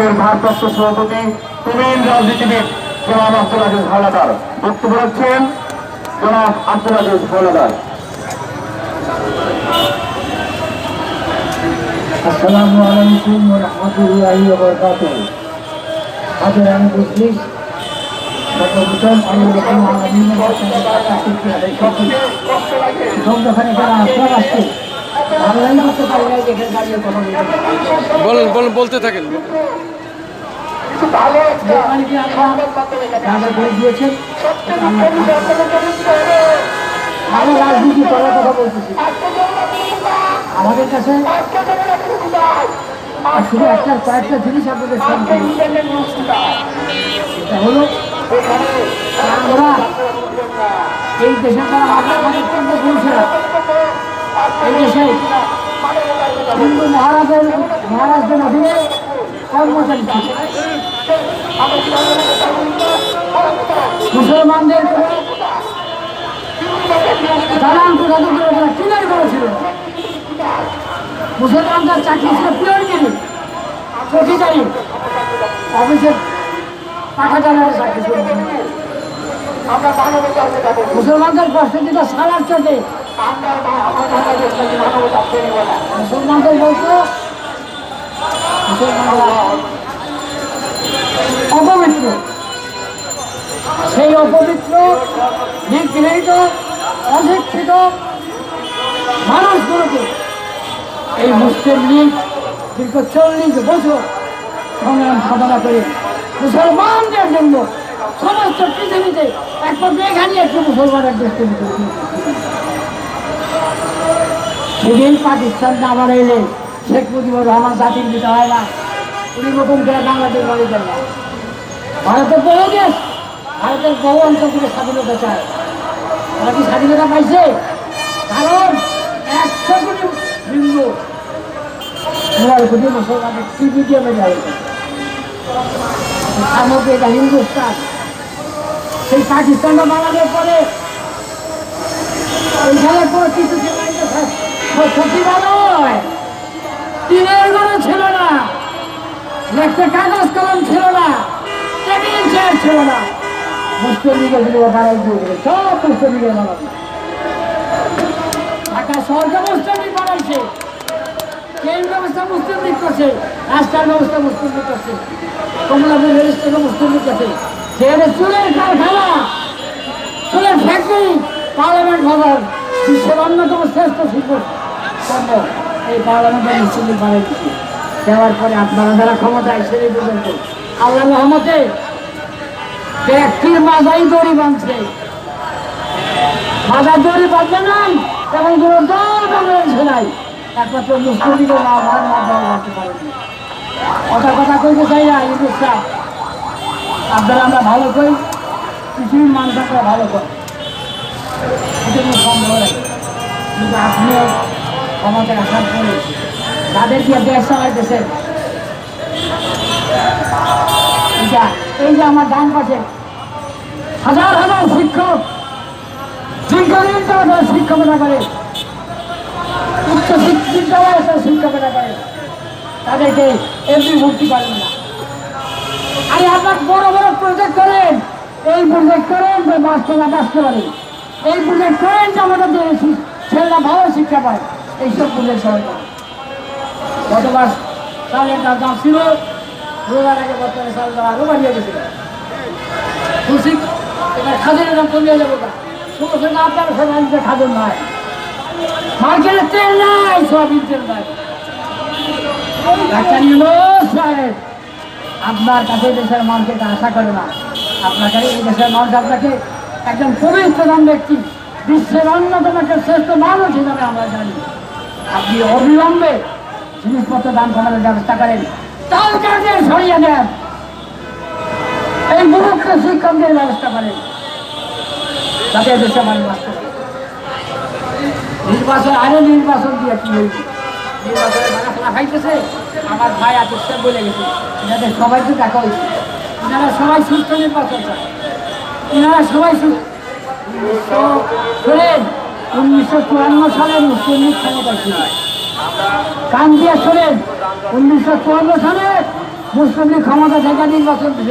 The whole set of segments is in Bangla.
লীগের ভারপ্রাপ্ত সভাপতি প্রবীণ রাজনীতিবিদ জনাব আব্দুল আজিজ হাওলাদার বক্তব্য রাখছেন জনাব আব্দুল আজিজ হাওলাদার আসসালামু আলাইকুম রহমতুল্লাহি হাজার আমি বুঝলি সর্বপ্রথম আমি রকম দোকানে যারা আপনার আসছে পারি না দাঁড়িয়ে কথা বলেন বলেন বলতে থাকেন। রাজনীতি করার কথা বলতেছি। আমাদের কাছে আর শুধু একটা কয়েকটা জিনিস আপনাদের সামনে এটা হলো আমরা এই দেশে তারা আমরা হিন্দু মহারাজের মহারাজদের অধীনে কর্মচারী মুসলমানদের দালান করেছিল। মুসলমানদের চাকরি ছিল পিওর গিরি চৌকিদারি অফিসের পাখা চালানোর চাকরি ছিল। মুসলমানদের কষ্ট দিত সালার মুসলমানরা অপবিত্র সেই অপবিত্র নিগৃহীত অশিক্ষিত মানুষগুলোকে এই মুসলিম লীগ দীর্ঘ চল্লিশ বছর সংগ্রাম সাধনা করে মুসলমানদের জন্য সমস্ত পৃথিবীতে একমাত্র এখানে একটি তৈরি করেছে। সেদিন পাকিস্তান না এলে শেখ মুজিবুর রহমান জাতির পিতা হয় না। উনি নতুন করে বাংলাদেশ বাড়ি দেন না। ভারতের বহু দেশ, ভারতের বহু অঞ্চল থেকে স্বাধীনতা চায়। ওরা কি স্বাধীনতা পাইছে? কারণ একশো কোটি হিন্দু নয় কোটি মুসলমানের টিভি দিয়ে টিভিডিএমে যায় সামগ্রী এটা হিন্দুস্তান। সেই পাকিস্তানটা বানানোর পরে, ওইখানে কোনো কিছু ছিল সচিবালয় টিনের ঘরে ছিল না। একটা কাগজ কলম ছিল না। টেবিল ছিল না। মুসলিম লীগের সব মুসলিম লীগের বানাবে ঢাকা শহরকে মুসলিম লীগ ট্রেন ব্যবস্থা মুসলিম করছে। রাস্তার ব্যবস্থা মুসলিম লীগ করছে। কমলাপুর রেল স্টেশনে করছে। সেখানে চুলের কারখানা, চুলের ফ্যাক্টরি পার্লামেন্ট ভবন, বিশ্বের অন্যতম শ্রেষ্ঠ শিল্প। কর্ম এই লীগ দেওয়ার পরে আপনারা যারা ক্ষমতায় সেরে পর্যন্ত। আল্লাহ রহমতে ব্যক্তির মাথায় দড়ি বাঁধছে। মাথা দড়ি বাঁধবে না তেমন কোনো দল বাংলাদেশে নাই। একমাত্র কথা কথা চাই না আমরা ভালো কই পৃথিবীর মানুষ ভালো করি এটা আপনিও ক্ষমতায় আসার পরে তাদের কি দেশ চালাইতেছেন এইটা এই যে আমার ডান পাশে। হাজার হাজার শিক্ষক। দীর্ঘদিন তারা শিক্ষকতা করে। উচ্চ বিদ্যালয়ে শিক্ষকতা করে। তাদেরকে এমনি ভর্তি পারেন না। আরে আপনার বড় বড় প্রজেক্ট করেন। এই প্রজেক্ট করেন যে মাস্টাররা বাঁচতে পারে এই প্রজেক্ট করেন যে আমাদের ছেলেরা ভালো শিক্ষা পায়। এইসব প্রজেক্ট সরকার। গতবার চালের দাম দাম ছিল, রোজার আগে বর্তমানে চাল দাম আরও বাড়িয়ে গেছিল খুশি এবার খাদের দাম কমিয়ে যাব না আপনার নাই মার্কেটে তেল নাই, সয়াবিন তেল নাই। আপনার কাছে দেশের মানুষকে আশা করে না। আপনাকে এই দেশের মানুষ আপনাকে একজন পবিত্রতম ব্যক্তি, বিশ্বের অন্যতম একটা শ্রেষ্ঠ মানুষ হিসাবে আমরা জানি। আপনি অবিলম্বে জিনিসপত্র দান কমানোর ব্যবস্থা করেন। তাও কাজে সরিয়ে দেন এই মুরুক্ষ শিক্ষকদের ব্যবস্থা করেন। যাতে দেশে মানুষ পারে নির্বাচন, আরে নির্বাচন দিয়ে কি হইবে? নির্বাচনে মারাফলা খাইতেছে, আমার ভাই আতিষ্ঠা বলে গেছে, এনাদের সবাই তো দেখা হয়েছে এনারা সবাই সুস্থ নির্বাচন চায়। এনারা সবাই সুস্থ উনিশশো চুয়ান্ন সালে মুসলিম লীগ ক্ষমতা ছিল। কান দিয়ে উনিশশো চুয়ান্ন সালে মুসলিম লীগ ক্ষমতা থেকে নির্বাচন ছিল।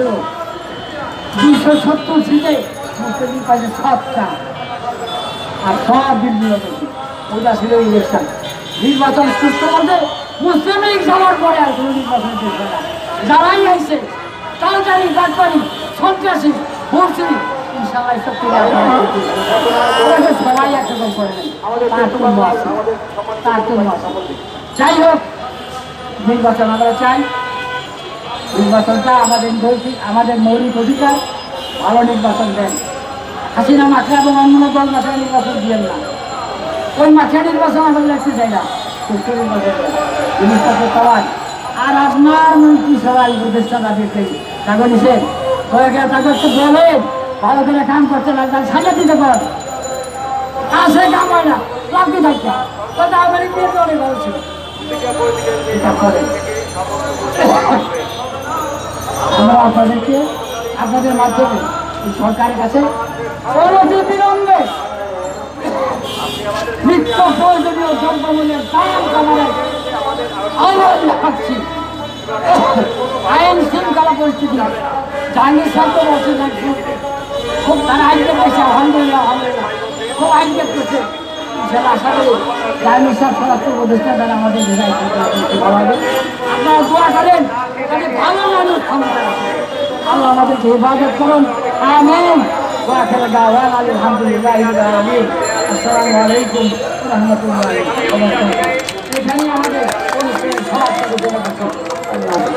দুইশো সত্তর সিটে মুসলিম লীগ পাইছে সাতটা। আর সব বিল ওটা ছিল ইলেকশন। নির্বাচন সুস্থ বলতে মুসলিম লীগ যাওয়ার পরে আর কোনো নির্বাচন যারাই আইছে, তাড়াতাড়ি গাছবাড়ি সন্ত্রাসী করে আছে যাই হোক নির্বাচন আমরা চাই নির্বাচনটা আমাদের মৌলিক আমাদের মৌলিক অধিকার ভালো নির্বাচন দেন হাসিনা মাঠে এবং অন্য দল মাঠে নির্বাচন দিয়েন না ওই মাঠে নির্বাচন আমরা দেখতে চাই না আর আপনার মন্ত্রী সবাই উপদেষ্টা তাদেরকে তাকে নিছেন হয়ে গেলে তাকে একটু বলেন। ভালো করে কাম করতে লাগবে সাজা দিতে পারেন আসে কাম হয় না লাগতে থাকতে কথা আমার বিয়ে করেন আমরা আপনাদেরকে, আপনাদের মাধ্যমে সরকারের কাছে আইন শৃঙ্খলা পরিস্থিতি জাহাঙ্গীর বলছে দেখছি খুব তারা আইন পেয়েছে আলহামদুলিল্লাহ আলহামদুলিল্লাহ। খুব আইন পেয়েছে সেটা আশা উপদেষ্টা আমাদের ভালো মানুষ ক্ষমতা আল্লাহ আমাদেরকে করুন। আমিন। আমাদের অনুষ্ঠানের সমাপ্ত করতে